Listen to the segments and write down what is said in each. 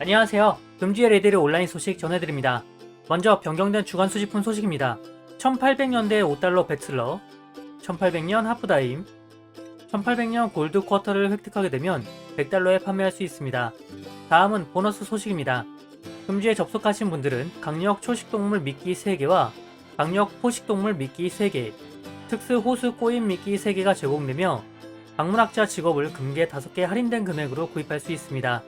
안녕하세요. 금주의 레드의 온라인 소식 전해드립니다. 먼저 변경된 주간 수집품 소식입니다. 1800년대 5달러 배틀러, 1800년 하프다임, 1800년 골드 쿼터를 획득하게 되면 100달러에 판매할 수 있습니다. 다음은 보너스 소식입니다. 금주에 접속하신 분들은 강력 초식동물 미끼 3개와 강력 포식동물 미끼 3개, 특수 호수 꼬인 미끼 3개가 제공되며 방문학자 직업을 금괴 5개 할인된 금액으로 구입할 수 있습니다.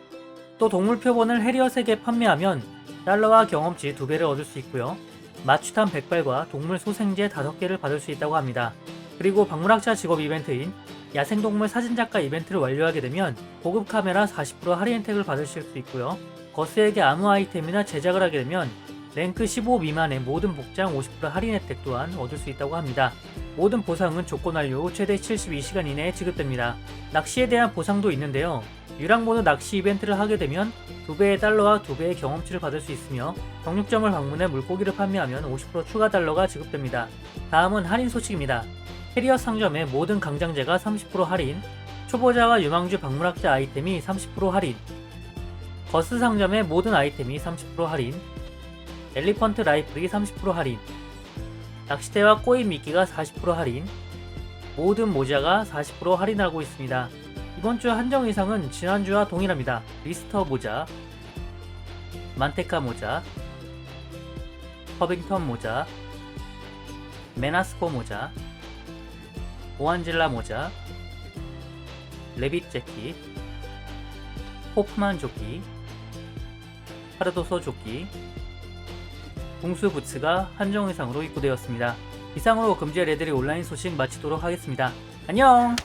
또 동물 표본을 3개 판매하면 달러와 경험치 2배를 얻을 수 있고요. 마취탄 100발과 동물 소생제 5개를 받을 수 있다고 합니다. 그리고 방문학자 직업 이벤트인 야생동물 사진작가 이벤트를 완료하게 되면 고급 카메라 40% 할인 혜택을 받으실 수 있고요. 거스에게 암호 아이템이나 제작을 하게 되면 랭크 15 미만의 모든 복장 50% 할인 혜택 또한 얻을 수 있다고 합니다. 모든 보상은 조건 완료 후 최대 72시간 이내에 지급됩니다. 낚시에 대한 보상도 있는데요. 유랑모드 낚시 이벤트를 하게 되면 2배의 달러와 2배의 경험치를 받을 수 있으며 정육점을 방문해 물고기를 판매하면 50% 추가 달러가 지급됩니다. 다음은 할인 소식입니다. 캐리어 상점의 모든 강장제가 30% 할인, 초보자와 유망주 방문학자 아이템이 30% 할인, 거스 상점의 모든 아이템이 30% 할인, 엘리펀트 라이플이 30% 할인, 낚시대와 꼬인 미끼가 40% 할인, 모든 모자가 40% 할인하고 있습니다. 이번 주 한정 의상은 지난주와 동일합니다. 리스터 모자, 만테카 모자, 퍼빙턴 모자, 메나스코 모자, 오안질라 모자, 레빗 재킷, 호프만 조끼, 파르도소 조끼, 공수 부츠가 한정 의상으로 입고되었습니다. 이상으로 금지의 레들이 온라인 소식 마치도록 하겠습니다. 안녕!